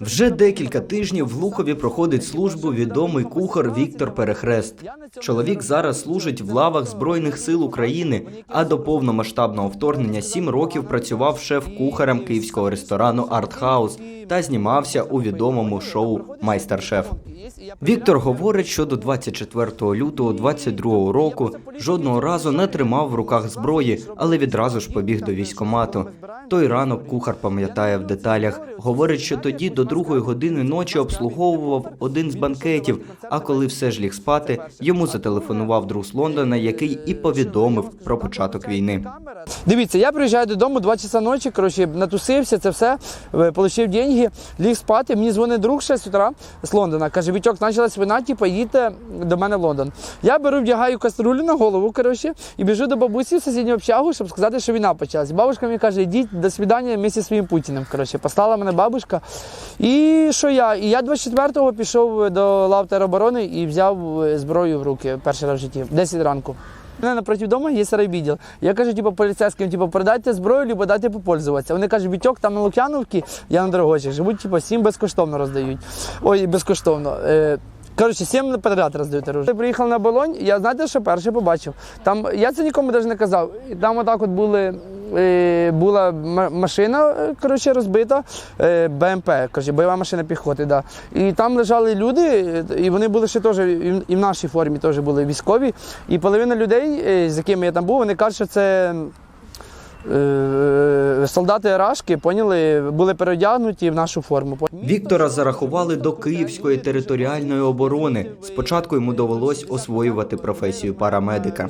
Вже декілька тижнів в Лухові проходить службу відомий кухар Віктор Перехрест. Чоловік зараз служить в лавах Збройних сил України, а до повномасштабного вторгнення сім років працював шеф-кухарем київського ресторану Артхаус та знімався у відомому шоу Майстер-шеф. Віктор говорить, що до 24 лютого 22 року жодного разу не тримав в руках зброї, але відразу ж побіг до військомату. Той ранок кухар пам'ятає в деталях. Говорить, що тоді до другої години ночі обслуговував один з банкетів. А коли все ж ліг спати, йому зателефонував друг з Лондона, який і повідомив про початок війни. Дивіться, я приїжджаю додому 2 часа ночі, коротше, натусився, це все, е, получив деньги, ліг спати. Мені дзвонить друг 6 утра з Лондона. Каже, Вітьок, почалась війна, типу, їдьте до мене в Лондон. Я беру, вдягаю каструлю на голову, коротше, і біжу до бабусі в сусідню общагу, щоб сказати, що війна почалась. Бабушка мені каже, йдіть до свідання місці зі своїм Путіним. Коротше, послала мене бабушка. І що я? І я 24-го пішов до лав тероборони і взяв е, зброю в руки перший раз в житті, 10 ранку. Мене напроти дому є райвідділ. Я кажу, типу, поліцейським, типу, передайте зброю, либо дайте попользуватися. Вони кажуть, бітьок, там на Лук'яновці, я на Дорогочих, живуть, типу, сім безкоштовно роздають. Ой, безкоштовно. Е, Коротше, сім подряд роздають оружие. Я приїхав на Болонь, я знаєте, що перше побачив. Там я це нікому навіть не казав. Там отак от були. Е, Була машина е, коротше, розбита, е, БМП, коротше, бойова машина піхоти. Да. І там лежали люди, і вони були ще теж, і в- нашій формі теж були військові. І половина людей, з якими я там був, вони кажуть, що це солдати Рашки, поняли, були переодягнуті в нашу форму. Віктора зарахували до Київської територіальної оборони. Спочатку йому довелось освоювати професію парамедика.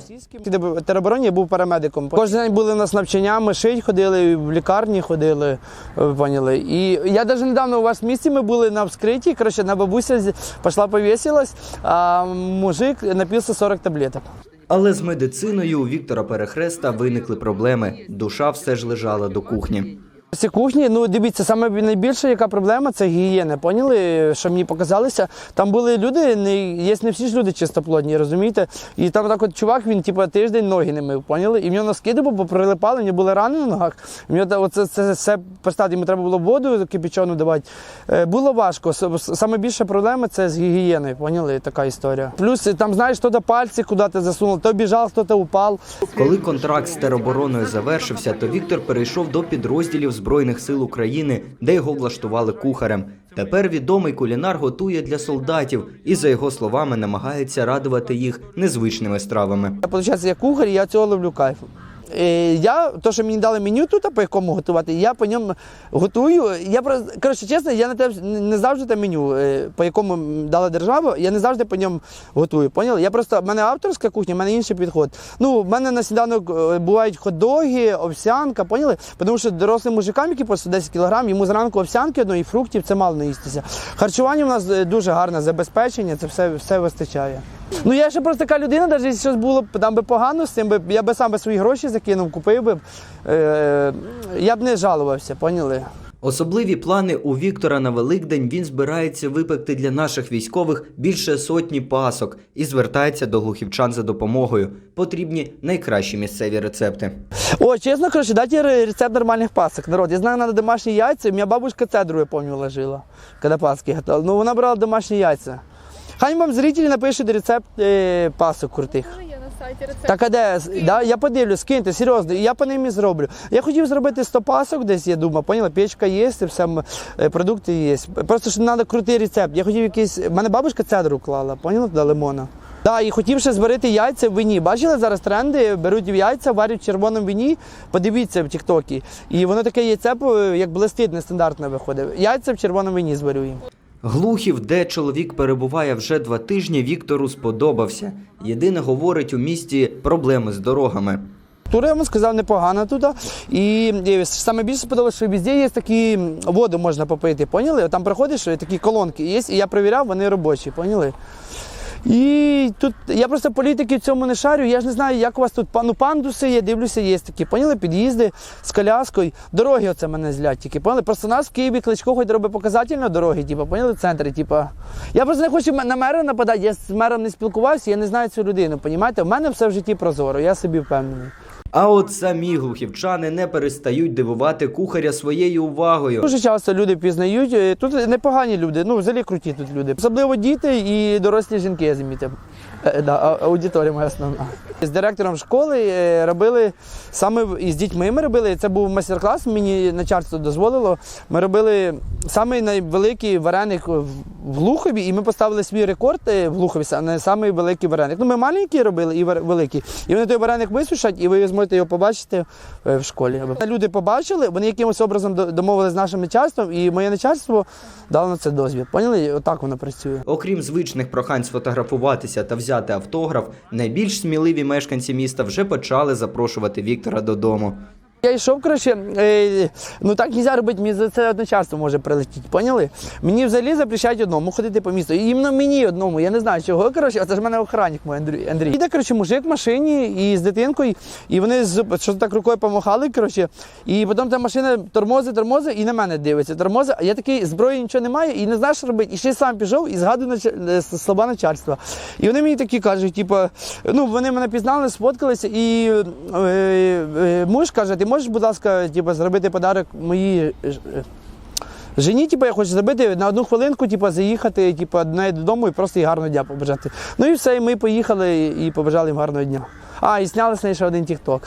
Теробороні я був парамедиком. Кожен день були у нас навчання, ми шить ходили, в лікарні ходили, ви поняли. І я навіть недавно у вас в місті ми були на вскритті, коротше, на бабуся пішла повісилась, а мужик напився 40 таблеток. Але з медициною у Віктора Перехреста виникли проблеми. Душа все ж лежала до кухні. Ці кухні, ну дивіться, саме найбільша яка проблема це гігієна. Поняли, що мені показалося? Там були люди, не є не всі ж люди чистоплодні, розумієте? І там так от чувак, він типу тиждень ноги не мив, поняли? І в нього носки бо прилипали, в нього були рани на ногах. І в нього та- оце це все поставити, йому треба було воду кипячену давати. Е, Було важко. Саме більша проблема це з гігієною, поняли? Така історія. Плюс е, там, знаєш, хто-то пальці куди-то засунув, то біжав, хто-то упав. Коли контракт з теробороною завершився, то Віктор перейшов до підрозділів Збройних сил України, де його влаштували кухарем. Тепер відомий кулінар готує для солдатів і, за його словами, намагається радувати їх незвичними стравами. Я, виходить, я кухар, і я цього ловлю кайф. Е, Я, то, що мені дали меню тут, по якому готувати, я по ньому готую. Я просто, коротше, чесно, я не, те, не завжди те меню, е, по якому дала держава, я не завжди по ньому готую. Поняли? Я просто, в мене авторська кухня, в мене інший підход. Ну, в мене на сніданок е, бувають хот-доги, овсянка, поняли? Тому що дорослим мужикам, які по 10 кг, йому зранку овсянки одної фруктів, це мало не їстися. Харчування у нас дуже гарне забезпечення, це все, все вистачає. Ну я ще просто така людина, навіть якщо щось було б там би погано з цим, би, я би сам би свої гроші закинув, купив би. Е, я б не жалувався, поняли? Особливі плани у Віктора на Великдень він збирається випекти для наших військових більше сотні пасок і звертається до глухівчан за допомогою. Потрібні найкращі місцеві рецепти. О, чесно кажучи, дайте рецепт нормальних пасок. Народ, я знаю, надо домашні яйця. Мене бабушка цедру, я пам'ятаю, ложила, коли паски готувала. Ну, вона брала домашні яйця. Хай вам зрителі напишуть рецепт е, пасок крутих. Є на сайті рецепт. Так а де? Да? Я подивлюсь, скиньте, серйозно, і я по ним і зроблю. Я хотів зробити 100 пасок десь, я думав, поняла, печка є, і все, м, е, продукти є. Просто що треба крутий рецепт. Я хотів якийсь. У мене бабушка цедру клала, поняла, туди лимона. Да, і хотів ще зварити яйця в вині. Бачили зараз тренди, беруть яйця, варять в червоному вині. Подивіться в Тіктокі. І воно таке яйце, е, як блистить, нестандартне виходить. Яйця в червоному вині зварю їм. Глухів, де чоловік перебуває вже два тижні, Віктору сподобався. Єдине говорить у місті проблеми з дорогами. Тура, вам сказав, непогано туди. І саме більше сподобалося, що везде є такі воду можна попити, поняли? Там приходиш, е, такі колонки є, і я перевіряв, вони робочі, поняли? І тут я просто політики в цьому не шарю. Я ж не знаю, як у вас тут пану пандуси є, дивлюся, є такі. Поняли, під'їзди з коляскою. Дороги оце мене злять тільки. Поняли? Просто нас в Києві кличко хоч робить показательно дороги, типу, поняли, центри, типу. Я просто не хочу на мера нападати, я з мером не спілкувався, я не знаю цю людину. Понімаєте? У мене все в житті прозоро, я собі впевнений. А от самі глухівчани не перестають дивувати кухаря своєю увагою. Дуже часто люди пізнають. е, Тут непогані люди, ну взагалі круті тут люди. Особливо діти і дорослі жінки, я. Е, Да, аудиторія моя основна. З директором школи е, робили саме в- і з дітьми ми робили. Це був майстер-клас, мені начальство дозволило. Ми робили самий найвеликий вареник в Глухові, і ми поставили свій рекорд е, в Глухові, саме самий великий вареник. Ну, ми маленькі робили і великий. І вони той вареник висушать, і ви зможете його побачити е, в школі. Люди побачили, вони якимось образом до- домовилися з нашим начальством, і моє начальство дало на це дозвіл. Поняли? Отак воно працює. Окрім звичних прохань сфотографуватися та взяти автограф, найбільш сміливі мешканці міста вже почали запрошувати Віктора додому. Я йшов, коротше, е, ну так нельзя робити, мені за це одночасно може прилетіти, поняли? Мені взагалі запрещають одному ходити по місту. І іменно мені одному, я не знаю чого. Коротше, а це ж мене охранник мій Андрій. Андрій. Іде, коротше, мужик в машині і з дитинкою, і вони з що так рукою помахали, коротше, і потім та машина тормозить, тормозить і на мене дивиться. Тормозить, а я такий зброї нічого немає і не знаю, що робити. І ще й сам пішов і згадую нач- е, слова начальства. І вони мені такі кажуть, типу, ну вони мене пізнали, сфоткалися, і е, е, муж каже, ти можеш, будь ласка, типу, зробити подарок моїй е, жені, типу, я хочу зробити на одну хвилинку, типу, заїхати типу, неї додому і просто їй гарного дня побажати. Ну і все, і ми поїхали і побажали їм гарного дня. А, і зняли з неї ще один тікток.